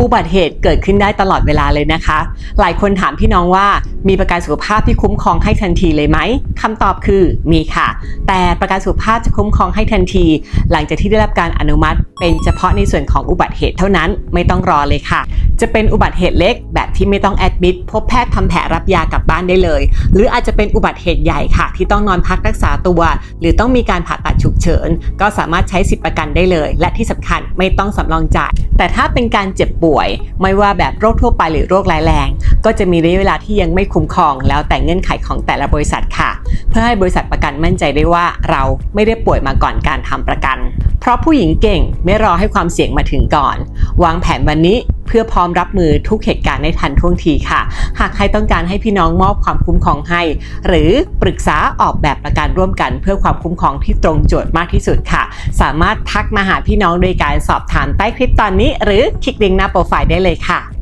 อุบัติเหตุเกิดขึ้นได้ตลอดเวลาเลยนะคะ หลายคนถามพี่น้องว่ามีประกันสุขภาพที่คุ้มครองให้ทันทีเลยไหมคำตอบคือมีค่ะ แต่ประกันสุขภาพจะคุ้มครองให้ทันที หลังจากที่ได้รับการอนุมัติ เป็นเฉพาะในส่วนของอุบัติเหตุเท่านั้นไม่ต้องรอเลยค่ะ จะเป็นอุบัติเหตุเล็กแบบที่ไม่ต้องแอดมิดพบแพทย์ทำแผลรับยากลับบ้านได้เลย หรืออาจจะเป็นอุบัติเหตุใหญ่ค่ะ ที่ต้องนอนพักรักษาตัว หรือต้องมีการผ่าตัดฉุกเฉิน ก็สามารถใช้สิทธิประกันได้เลย และที่สำคัญไม่ต้องสำรองจ่าย แต่ถ้าเป็นการเจ็บป่วย ไม่ว่าแบบโรคทั่วไปหรือโรคร้ายแรง ก็จะมีระยะเวลาที่ยังไม่คุ้มครอง แล้วแต่เงื่อนไขของแต่ละบริษัทค่ะ เพื่อให้บริษัทประกันมั่นใจได้ว่าเราไม่ได้ป่วยมาก่อนการทำประกัน เพราะผู้หญิงเก่งไม่รอให้ความเสี่ยงมาถึงก่อน วางแผนวันนี้ พื่อพร้อมรับมือทุกเหตุการณ์ในทันท่วงทีค่ะ หากใครต้องการให้พี่น้องมอบความคุ้มครองให้ หรือปรึกษาออกแบบประกันร่วมกัน เพื่อความคุ้มครองที่ตรงโจทย์มากที่สุดค่ะ สามารถทักมาหาพี่น้องโดยการสอบถามใต้คลิปตอนนี้ หรือคลิกลิงก์หน้าโปรไฟล์ได้เลยค่ะ